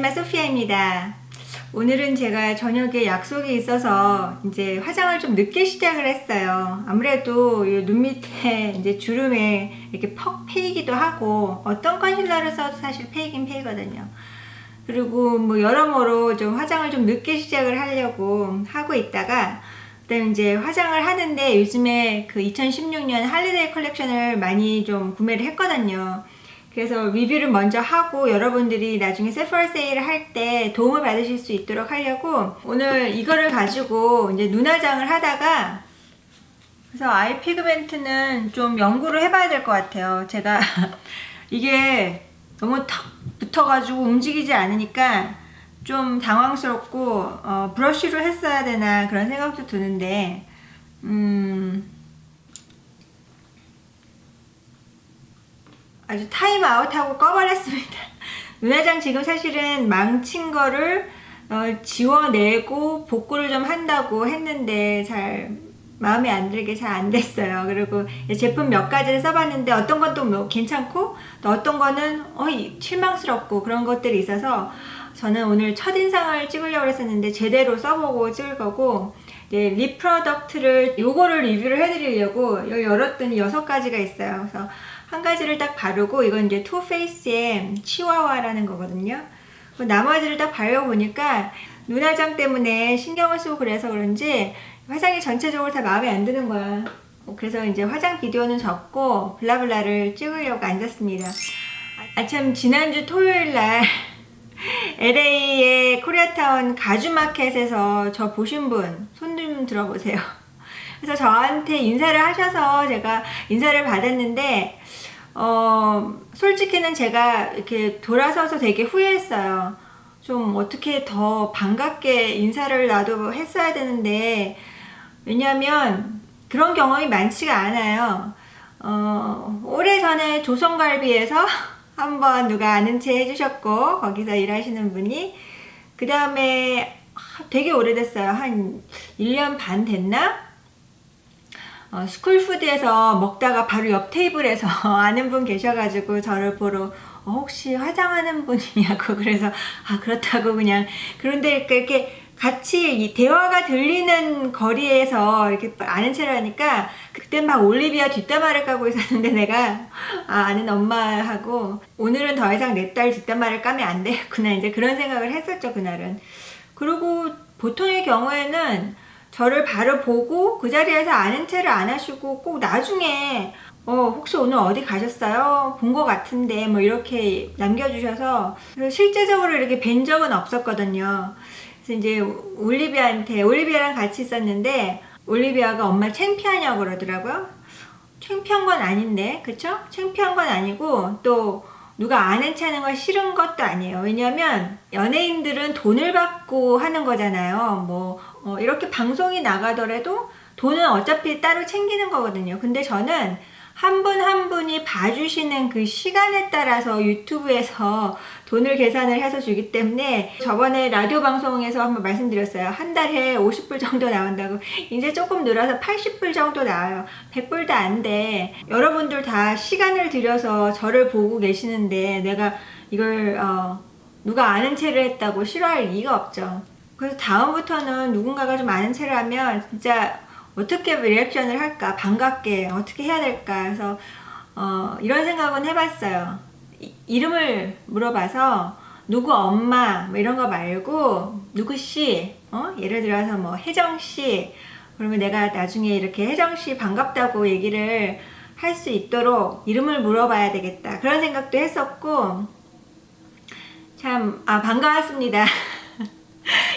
아줌마 소피아입니다. 오늘은 제가 저녁에 약속이 있어서 이제 화장을 좀 늦게 시작을 했어요. 아무래도 이눈 밑에 이제 주름에 이렇게 퍽 패이기도 하고 어떤 컨실러를 써도 사실 패이긴 패이거든요. 그리고 뭐 여러모로 좀 화장을 좀 늦게 시작을 하려고 하고 있다가 그다음에 이제 화장을 하는데 요즘에 그 2016년 할리데이 컬렉션을 많이 좀 구매를 했거든요. 그래서 리뷰를 먼저 하고 여러분들이 나중에 세프라 세일을 할 때 도움을 받으실 수 있도록 하려고 오늘 이거를 가지고 이제 눈화장을 하다가 그래서 아이 피그멘트는 좀 연구를 해봐야 될 것 같아요. 제가 이게 너무 턱 붙어가지고 움직이지 않으니까 좀 당황스럽고 어, 브러쉬로 했어야 되나 그런 생각도 드는데 음, 아주 타임아웃하고 꺼버렸습니다. 눈화장 지금 사실은 망친 거를 어, 지워내고 복구를 좀 한다고 했는데 잘 마음에 안 들게 잘 안 됐어요. 그리고 제품 몇 가지를 써봤는데 어떤 건 또 뭐 괜찮고 또 어떤 거는 어이 실망스럽고 그런 것들이 있어서 저는 오늘 첫인상을 찍으려고 했었는데 제대로 써보고 찍을 거고 이제 립 프로덕트를 요거를 리뷰를 해드리려고 열었더니 여섯 가지가 있어요. 그래서 한 가지를 딱 바르고 이건 이제 투페이스의 치와와라는 거거든요. 나머지를 딱 발려보니까 눈화장 때문에 신경을 쓰고 그래서 그런지 화장이 전체적으로 다 마음에 안 드는 거야. 그래서 이제 화장 비디오는 적고 블라블라를 찍으려고 앉았습니다. 아참 지난주 토요일 날 LA의 코리아타운 가주마켓에서 저 보신 분 손 좀 들어보세요. 그래서 저한테 인사를 하셔서 제가 인사를 받았는데 어, 솔직히는 제가 이렇게 돌아서서 되게 후회했어요. 좀 어떻게 더 반갑게 인사를 나도 했어야 되는데, 왜냐면 그런 경험이 많지가 않아요. 어, 오래전에 조선갈비에서 한번 누가 아는 체 해주셨고, 거기서 일하시는 분이, 그 다음에 되게 오래됐어요. 한 1년 반 됐나? 어, 스쿨푸드에서 먹다가 바로 옆 테이블에서 아는 분 계셔가지고 저를 보러 어, 혹시 화장하는 분이냐고 그래서 아 그렇다고 그냥. 그런데 이렇게 같이 이 대화가 들리는 거리에서 이렇게 아는 체를 하니까 그때 막 올리비아 뒷담화를 까고 있었는데 내가 아, 아는 엄마하고 오늘은 더 이상 내 딸 뒷담화를 까면 안 되겠구나. 이제 그런 생각을 했었죠 그날은. 그리고 보통의 경우에는 저를 바로 보고 그 자리에서 아는 체를 안 하시고 꼭 나중에 어, 혹시 오늘 어디 가셨어요? 본 것 같은데, 뭐, 이렇게 남겨주셔서, 실제적으로 이렇게 뵌 적은 없었거든요. 그래서 이제, 올리비아한테, 올리비아랑 같이 있었는데, 올리비아가 엄마 창피하냐고 그러더라고요. 창피한 건 아닌데, 그쵸? 창피한 건 아니고, 또, 누가 아는 체하는 걸 싫은 것도 아니에요. 왜냐면, 연예인들은 돈을 받고 하는 거잖아요. 뭐, 어, 이렇게 방송이 나가더라도 돈은 어차피 따로 챙기는 거거든요. 근데 저는 한분한 분이 봐주시는 그 시간에 따라서 유튜브에서 돈을 계산을 해서 주기 때문에 저번에 라디오 방송에서 한번 말씀드렸어요. 한 달에 50불 정도 나온다고. 이제 조금 늘어서 80불 정도 나와요. 100불도 안 돼. 여러분들 다 시간을 들여서 저를 보고 계시는데 내가 이걸 어, 누가 아는 체를 했다고 싫어할 리가 없죠. 그래서 다음부터는 누군가가 좀 아는 체를 하면 진짜 어떻게 리액션을 할까 반갑게 어떻게 해야 될까 해서 어, 이런 생각은 해봤어요. 이, 이름을 물어봐서 누구 엄마 뭐 이런 거 말고 누구 씨 어? 예를 들어서 뭐 혜정 씨 그러면 내가 나중에 이렇게 혜정 씨 반갑다고 얘기를 할 수 있도록 이름을 물어봐야 되겠다. 그런 생각도 했었고 참 아 반가웠습니다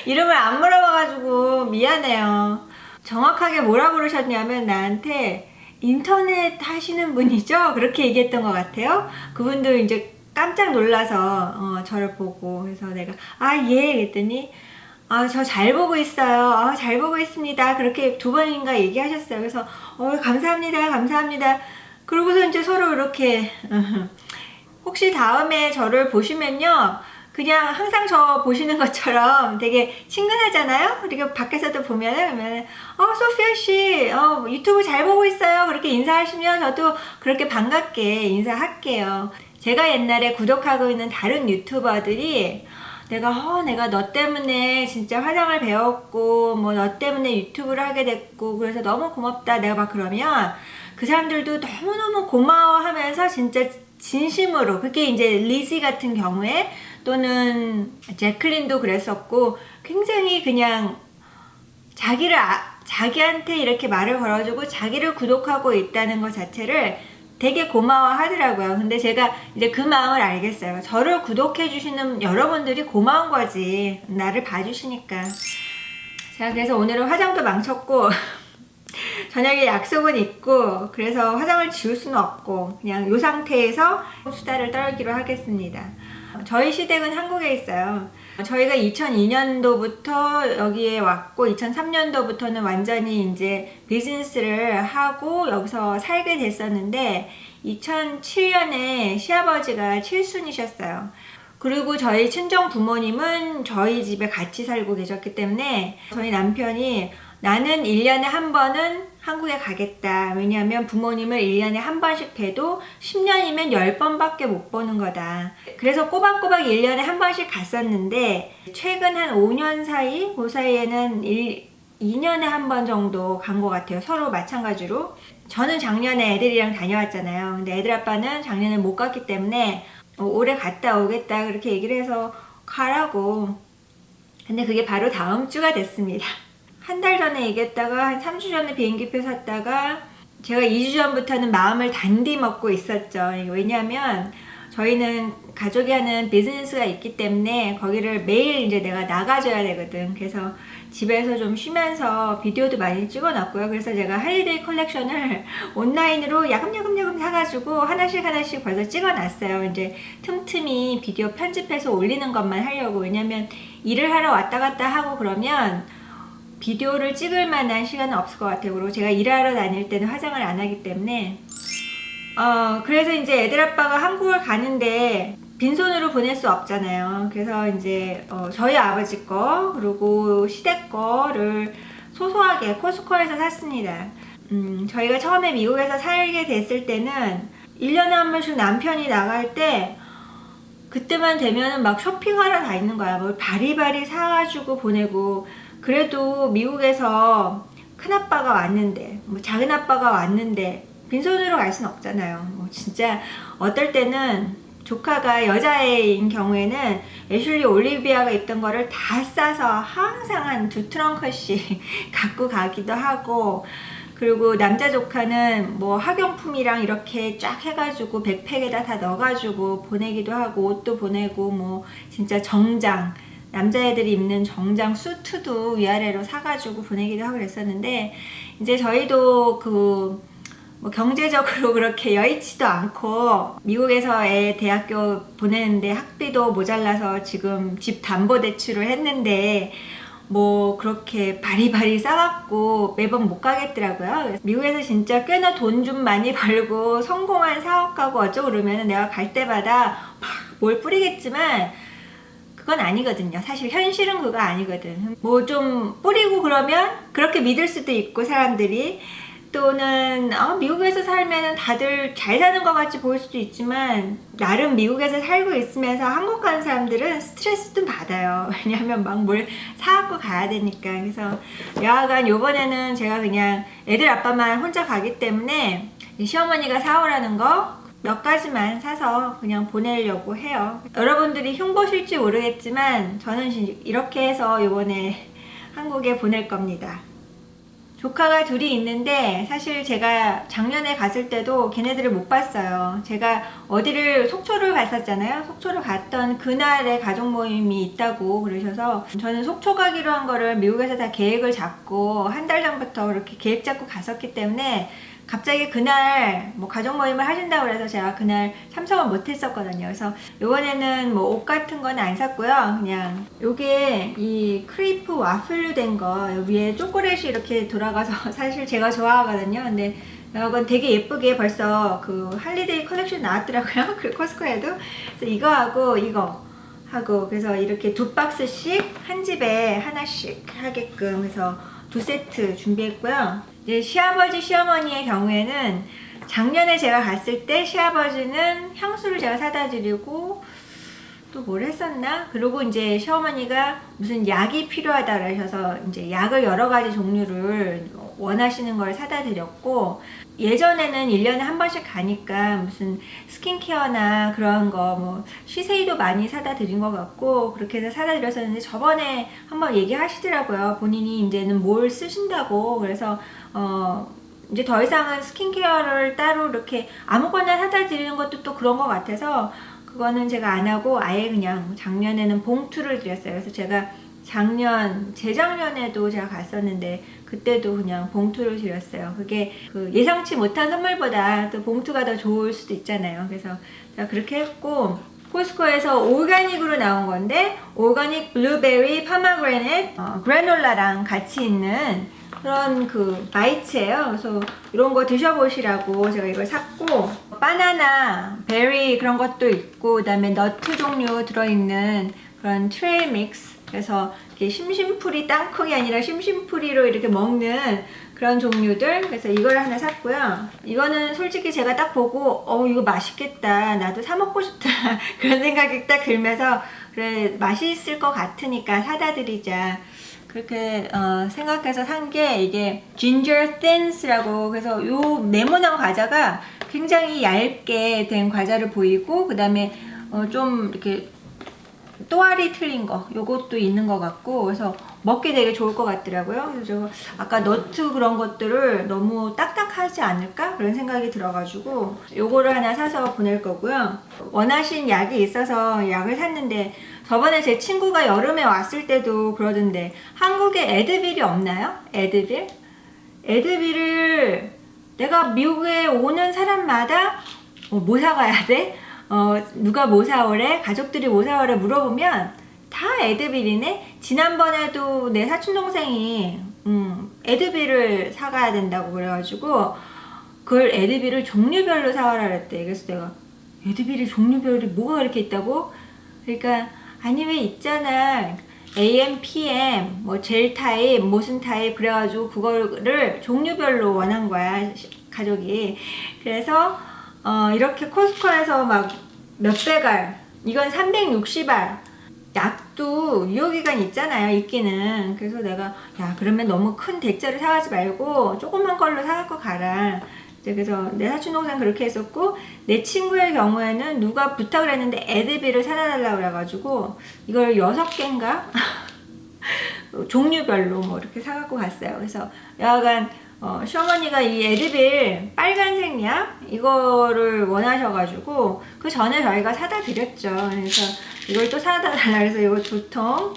이름을 안 물어봐가지고 미안해요. 정확하게 뭐라 부르셨냐면 나한테 인터넷 하시는 분이죠? 그렇게 얘기했던 것 같아요. 그분도 이제 깜짝 놀라서 어, 저를 보고 그래서 내가 아 예 그랬더니 아 저 잘 보고 있어요. 아 잘 보고 있습니다. 그렇게 두 번인가 얘기하셨어요. 그래서 어 감사합니다. 감사합니다. 그러고서 이제 서로 이렇게 혹시 다음에 저를 보시면요. 그냥 항상 저 보시는 것처럼 되게 친근하잖아요. 그리고 밖에서도 보면은 어 소피아 씨, 어 유튜브 잘 보고 있어요. 그렇게 인사하시면 저도 그렇게 반갑게 인사할게요. 제가 옛날에 구독하고 있는 다른 유튜버들이 내가 어 내가 너 때문에 진짜 화장을 배웠고 뭐 너 때문에 유튜브를 하게 됐고 그래서 너무 고맙다 내가 막 그러면 그 사람들도 너무너무 고마워하면서 진짜 진심으로 그게 이제 리지 같은 경우에 또는 제클린도 그랬었고 굉장히 그냥 자기를 아- 자기한테 이렇게 말을 걸어주고 자기를 구독하고 있다는 것 자체를 되게 고마워하더라고요. 근데 제가 이제 그 마음을 알겠어요. 저를 구독해 주시는 여러분들이 고마운 거지. 나를 봐주시니까. 자, 그래서 오늘은 화장도 망쳤고, 저녁에 약속은 있고, 그래서 화장을 지울 수는 없고, 그냥 이 상태에서 수다를 떨기로 하겠습니다. 저희 시댁은 한국에 있어요. 저희가 2002년도부터 여기에 왔고 2003년도부터는 완전히 이제 비즈니스를 하고 여기서 살게 됐었는데 2007년에 시아버지가 칠순이셨어요. 그리고 저희 친정 부모님은 저희 집에 같이 살고 계셨기 때문에 저희 남편이 나는 1년에 한 번은 한국에 가겠다. 왜냐하면 부모님을 1년에 한 번씩 뵈도 10년이면 10번밖에 못 보는 거다. 그래서 꼬박꼬박 1년에 한 번씩 갔었는데 최근 한 5년 사이, 그 사이에는 1, 2년에 한 번 정도 간 것 같아요. 서로 마찬가지로. 저는 작년에 애들이랑 다녀왔잖아요. 근데 애들 아빠는 작년에 못 갔기 때문에 어, 올해 갔다 오겠다 그렇게 얘기를 해서 가라고. 근데 그게 바로 다음 주가 됐습니다. 한 달 전에 얘기했다가 한 3주 전에 비행기표 샀다가 제가 2주 전부터는 마음을 단디 먹고 있었죠. 왜냐하면 저희는 가족이 하는 비즈니스가 있기 때문에 거기를 매일 이제 내가 나가줘야 되거든. 그래서 집에서 좀 쉬면서 비디오도 많이 찍어놨고요. 그래서 제가 할리데이 컬렉션을 온라인으로 야금야금야금 사가지고 하나씩 하나씩 벌써 찍어놨어요. 이제 틈틈이 비디오 편집해서 올리는 것만 하려고. 왜냐면 일을 하러 왔다 갔다 하고 그러면 비디오를 찍을 만한 시간은 없을 것 같아요. 그리고 제가 일하러 다닐 때는 화장을 안 하기 때문에 어 그래서 이제 애들 아빠가 한국을 가는데 빈손으로 보낼 수 없잖아요. 그래서 이제 어, 저희 아버지 거 그리고 시댁 거를 소소하게 코스코에서 샀습니다. 음, 저희가 처음에 미국에서 살게 됐을 때는 1년에 한 번씩 남편이 나갈 때 그때만 되면은 막 쇼핑하러 다니는 거야. 뭐 바리바리 사가지고 보내고 그래도 미국에서 큰 아빠가 왔는데 뭐 작은 아빠가 왔는데 빈손으로 갈순 없잖아요. 뭐 진짜 어떨 때는 조카가 여자애인 경우에는 애슐리 올리비아가 입던 거를 다 싸서 항상 한 두 트렁크씩 갖고 가기도 하고 그리고 남자 조카는 뭐 학용품이랑 이렇게 쫙 해가지고 백팩에다 다 넣어가지고 보내기도 하고 옷도 보내고 뭐 진짜 정장 남자애들이 입는 정장 수트도 위아래로 사가지고 보내기도 하고 그랬었는데 이제 저희도 그 뭐 경제적으로 그렇게 여의치도 않고 미국에서 애 대학교 보내는데 학비도 모자라서 지금 집 담보 대출을 했는데 뭐 그렇게 바리바리 싸갖고 매번 못 가겠더라고요. 미국에서 진짜 꽤나 돈 좀 많이 벌고 성공한 사업가고 어쩌고 그러면 내가 갈 때마다 막 뭘 뿌리겠지만 그건 아니거든요. 사실 현실은 그거 아니거든. 뭐 좀 뿌리고 그러면 그렇게 믿을 수도 있고 사람들이 또는 아, 미국에서 살면 다들 잘 사는 것 같이 보일 수도 있지만 나름 미국에서 살고 있으면서 한국 가는 사람들은 스트레스 좀 받아요. 왜냐하면 막 뭘 사갖고 가야 되니까. 그래서 여하간 요번에는 제가 그냥 애들 아빠만 혼자 가기 때문에 시어머니가 사오라는 거 몇 가지만 사서 그냥 보내려고 해요. 여러분들이 흉보실지 모르겠지만 저는 이렇게 해서 이번에 한국에 보낼 겁니다. 조카가 둘이 있는데 사실 제가 작년에 갔을 때도 걔네들을 못 봤어요. 제가 어디를 속초를 갔었잖아요. 속초를 갔던 그날에 가족 모임이 있다고 그러셔서 저는 속초 가기로 한 거를 미국에서 다 계획을 잡고 한 달 전부터 그렇게 계획 잡고 갔었기 때문에 갑자기 그날 뭐 가족 모임을 하신다고 그래서 제가 그날 참석을 못 했었거든요. 그래서 이번에는 뭐 옷 같은 건 안 샀고요. 그냥 요게 이 크레이프 와플로 된 거 위에 초콜릿이 이렇게 돌아가서 사실 제가 좋아하거든요. 근데 이건 되게 예쁘게 벌써 그 할리데이 컬렉션 나왔더라고요. 그 코스코에도. 그래서 이거하고 이거 하고 그래서 이렇게 두 박스씩 한 집에 하나씩 하게끔 해서 두 세트 준비했고요. 이제 시아버지 시어머니의 경우에는 작년에 제가 갔을 때 시아버지는 향수를 제가 사다 드리고 또 뭘 했었나? 그리고 이제 시어머니가 무슨 약이 필요하다 그러셔서 이제 약을 여러 가지 종류를 원하시는 걸 사다 드렸고 예전에는 1년에 한 번씩 가니까 무슨 스킨케어나 그런 거 뭐 시세이도 많이 사다 드린 것 같고 그렇게 해서 사다 드렸었는데 저번에 한번 얘기하시더라고요. 본인이 이제는 뭘 쓰신다고 그래서 어 이제 더 이상은 스킨케어를 따로 이렇게 아무거나 사다 드리는 것도 또 그런 것 같아서 그거는 제가 안 하고 아예 그냥 작년에는 봉투를 드렸어요. 그래서 제가 작년, 재작년에도 제가 갔었는데 그때도 그냥 봉투를 드렸어요. 그게 그 예상치 못한 선물보다 또 봉투가 더 좋을 수도 있잖아요. 그래서 제가 그렇게 했고 코스코에서 오가닉으로 나온 건데 오가닉 블루베리 파마그레넷 어, 그래놀라랑 같이 있는 그런 그 바이츠예요. 그래서 이런 거 드셔보시라고 제가 이걸 샀고 바나나, 베리 그런 것도 있고 그다음에 너트 종류 들어있는 그런 트레이 믹스 그래서 이렇게 심심풀이 땅콩이 아니라 심심풀이로 이렇게 먹는 그런 종류들 그래서 이걸 하나 샀고요. 이거는 솔직히 제가 딱 보고 어 이거 맛있겠다. 나도 사 먹고 싶다. 그런 생각이 딱 들면서 그래 맛있을 것 같으니까 사다 드리자. 그렇게 어, 생각해서 산 게 이게 ginger thins라고 그래서 요 네모난 과자가 굉장히 얇게 된 과자를 보이고 그 다음에 어, 좀 이렇게 또알이 틀린 거 요것도 있는 것 같고 그래서 먹기 되게 좋을 것 같더라고요 그래서 저 아까 너트 그런 것들을 너무 딱딱하지 않을까 그런 생각이 들어가지고 요거를 하나 사서 보낼 거고요 원하신 약이 있어서 약을 샀는데 저번에 제 친구가 여름에 왔을 때도 그러던데 한국에 에드빌이 없나요? 에드빌? 에드빌을 내가 미국에 오는 사람마다 어, 뭐 사가야 돼? 어, 누가 뭐 사오래? 가족들이 뭐 사오래? 물어보면 다 에드빌이네? 지난번에도 내 사촌 동생이 음, 에드빌을 사가야 된다고 그래가지고 그걸 에드빌을 종류별로 사와라 그랬대. 그래서 내가 에드빌이 종류별이 뭐가 그렇게 있다고? 그러니까 아니 왜 있잖아. AM, PM, 뭐 젤 타입, 무슨 타입 그래가지고 그거를 종류별로 원한 거야 시- 가족이. 그래서 어, 이렇게 코스코에서 막 몇백알, 이건 360알. 약도 유효기간 있잖아요, 있기는. 그래서 내가, 야, 그러면 너무 큰 대짜를 사가지 말고 조그만 걸로 사갖고 가라. 그래서 내 사촌 동생 그렇게 했었고, 내 친구의 경우에는 누가 부탁을 했는데 에드빌을 사다 달라고 그래가지고, 이걸 여섯 개인가? 종류별로 뭐 이렇게 사갖고 갔어요. 그래서 여하간 어, 시어머니가 이 에드빌 빨간색 약 이거를 원하셔가지고 그 전에 저희가 사다 드렸죠. 그래서 이걸 또 사다 달라 그래서 이거 두 통.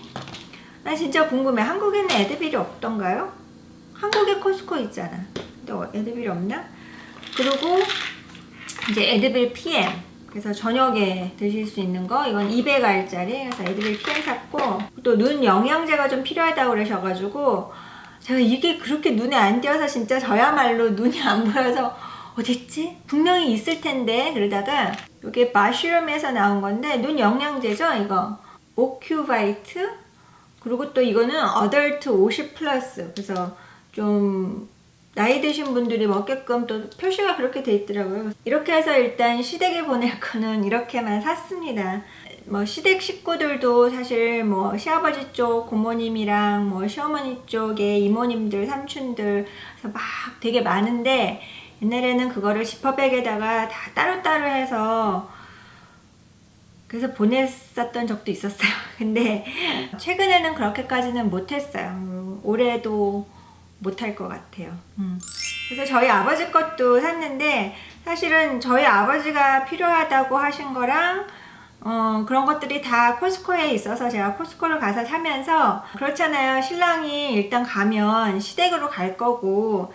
나 진짜 궁금해. 한국에는 에드빌이 없던가요? 한국에 코스코 있잖아. 근데 어, 에드빌이 없나? 그리고 이제 에드빌 PM. 그래서 저녁에 드실 수 있는 거 이건 200알짜리 그래서 에드빌 PM 샀고 또 눈 영양제가 좀 필요하다고 그러셔가지고 제가 이게 그렇게 눈에 안 띄어서 진짜 저야말로 눈이 안 보여서 어딨지? 분명히 있을 텐데 그러다가 이게 마쉬룸에서 나온 건데 눈 영양제죠 이거 오큐바이트 그리고 또 이거는 어덜트 50 플러스 그래서 좀 나이 드신 분들이 먹게끔 또 표시가 그렇게 돼 있더라고요. 이렇게 해서 일단 시댁에 보낼 거는 이렇게만 샀습니다. 뭐 시댁 식구들도 사실 뭐 시아버지 쪽 고모님이랑 뭐 시어머니 쪽에 이모님들 삼촌들 막 되게 많은데 옛날에는 그거를 지퍼백에다가 다 따로따로 해서 그래서 보냈었던 적도 있었어요. 근데 최근에는 그렇게까지는 못했어요. 음, 올해도 못할 것 같아요. 음. 그래서 저희 아버지 것도 샀는데 사실은 저희 아버지가 필요하다고 하신 거랑 어, 그런 것들이 다 코스코에 있어서 제가 코스코를 가서 사면서 그렇잖아요. 신랑이 일단 가면 시댁으로 갈 거고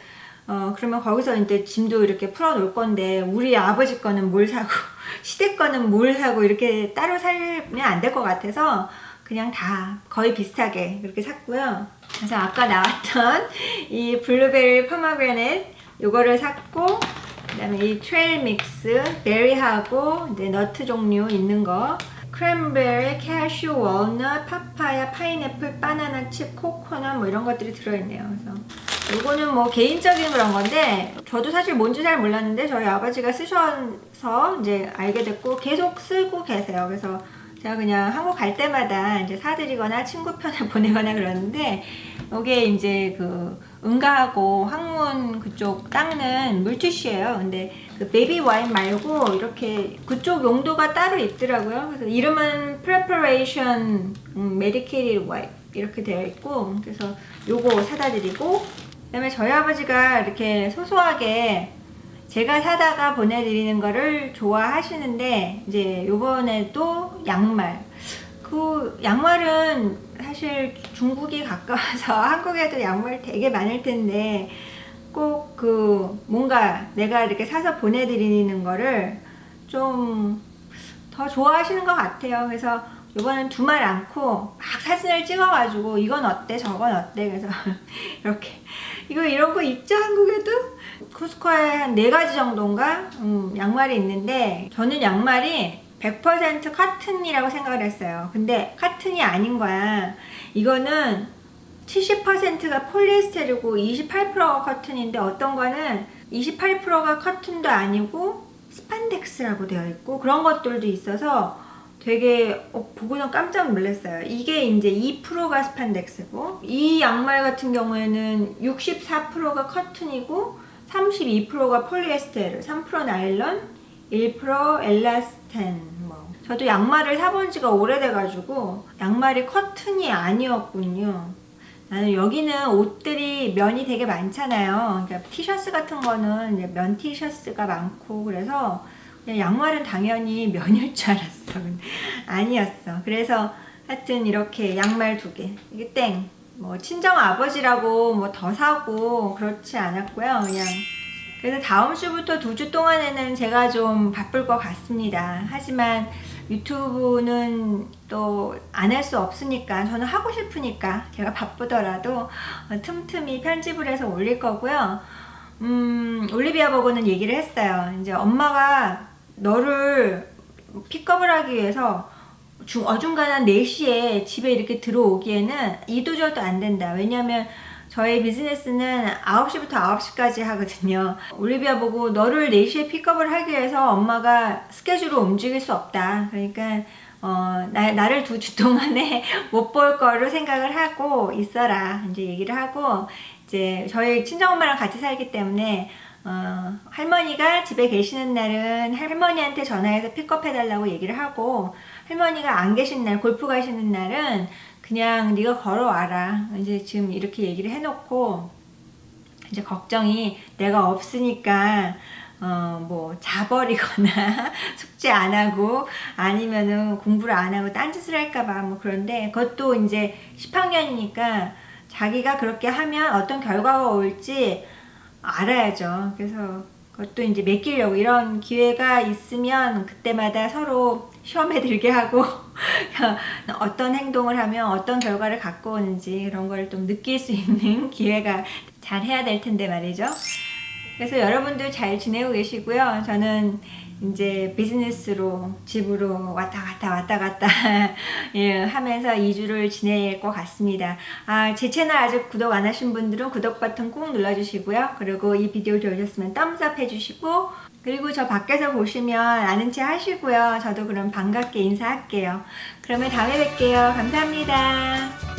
어, 그러면 거기서 이제 짐도 이렇게 풀어 놓을 건데 우리 아버지 거는 뭘 사고 시댁 거는 뭘 사고 이렇게 따로 살면 안 될 것 같아서 그냥 다 거의 비슷하게 그렇게 샀고요. 그래서 아까 나왔던 이 블루베리 포마그라넷 요거를 샀고 그다음에 이 트레일 믹스 베리하고 이제 너트 종류 있는 거 크랜베리, 캐슈, 월넛, 파파야, 파인애플, 바나나 칩, 코코넛 뭐 이런 것들이 들어있네요. 그래서 이거는 뭐 개인적인 그런 건데 저도 사실 뭔지 잘 몰랐는데 저희 아버지가 쓰셔서 이제 알게 됐고 계속 쓰고 계세요. 그래서 제가 그냥 한국 갈 때마다 이제 사드리거나 친구 편을 보내거나 그러는데 이게 이제 그 응가하고 항문 그쪽 닦는 물티슈예요. 근데 그 베이비 와인 말고 이렇게 그쪽 용도가 따로 있더라고요. 그래서 이름은 preparation 음, medicated wipe 이렇게 되어 있고 그래서 요거 사다 드리고 그다음에 저희 아버지가 이렇게 소소하게 제가 사다가 보내드리는 거를 좋아하시는데 이제 요번에도 양말 그 양말은 사실 중국이 가까워서 한국에도 양말 되게 많을 텐데 꼭 그 뭔가 내가 이렇게 사서 보내드리는 거를 좀 더 좋아하시는 것 같아요. 그래서 이번엔 두말 않고 막 사진을 찍어가지고 이건 어때 저건 어때? 그래서 이렇게. 이거 이런 거 있죠 한국에도? 코스코에 한 네 가지 정도인가? 음, 양말이 있는데 저는 양말이 100% 카튼이라고 생각을 했어요. 근데 카튼이 아닌 거야. 이거는 70%가 폴리에스테르고 28%가 커튼인데 어떤 거는 28%가 커튼도 아니고 스판덱스라고 되어 있고 그런 것들도 있어서 되게 어, 보고는 깜짝 놀랐어요. 이게 이제 2%가 스판덱스고 이 양말 같은 경우에는 64%가 커튼이고 32%가 폴리에스테르, 3% 나일론, 1% 엘라스텐 뭐. 저도 양말을 사본 지가 오래돼가지고 양말이 커튼이 아니었군요. 나는 여기는 옷들이 면이 되게 많잖아요. 그러니까 티셔츠 같은 거는 면 티셔츠가 많고 그래서 그냥 양말은 당연히 면일 줄 알았어. 아니었어. 그래서 하여튼 이렇게 양말 두 개. 이게 땡. 뭐 친정 아버지라고 뭐 더 사고 그렇지 않았고요. 그냥 그래서 다음 주부터 두 주 동안에는 제가 좀 바쁠 것 같습니다. 하지만 유튜브는 또 안 할 수 없으니까 저는 하고 싶으니까 제가 바쁘더라도 어, 틈틈이 편집을 해서 올릴 거고요. 음, 올리비아 버거는 얘기를 했어요. 이제 엄마가 너를 픽업을 하기 위해서 중, 어중간한 4시에 집에 이렇게 들어오기에는 이도저도 안 된다. 왜냐면 저희 비즈니스는 9시부터 9시까지 하거든요. 올리비아 보고 너를 4시에 픽업을 하기 위해서 엄마가 스케줄을 움직일 수 없다. 그러니까 어, 나, 나를 두 주 동안에 못 볼 거로 생각을 하고 있어라. 이제 얘기를 하고 이제 저희 친정엄마랑 같이 살기 때문에 어, 할머니가 집에 계시는 날은 할머니한테 전화해서 픽업해달라고 얘기를 하고 할머니가 안 계신 날 골프 가시는 날은 그냥 네가 걸어와라 이제 지금 이렇게 얘기를 해놓고 이제 걱정이 내가 없으니까 어 뭐 자버리거나 숙제 안 하고 아니면은 공부를 안 하고 딴짓을 할까봐 뭐 그런데 그것도 이제 10학년이니까 자기가 그렇게 하면 어떤 결과가 올지 알아야죠. 그래서 그것도 이제 맡기려고 이런 기회가 있으면 그때마다 서로 시험에 들게 하고 어떤 행동을 하면 어떤 결과를 갖고 오는지 그런 걸 좀 느낄 수 있는 기회가 잘 해야 될 텐데 말이죠. 그래서 여러분들 잘 지내고 계시고요. 저는 이제 비즈니스로 집으로 왔다 갔다 왔다 갔다 예, 하면서 2주를 지낼 것 같습니다. 아, 제 채널 아직 구독 안 하신 분들은 구독 버튼 꾹 눌러주시고요. 그리고 이 비디오 좋으셨으면 덤스업 해주시고 그리고 저 밖에서 보시면 아는 체 하시고요. 저도 그럼 반갑게 인사할게요. 그러면 다음에 뵐게요. 감사합니다.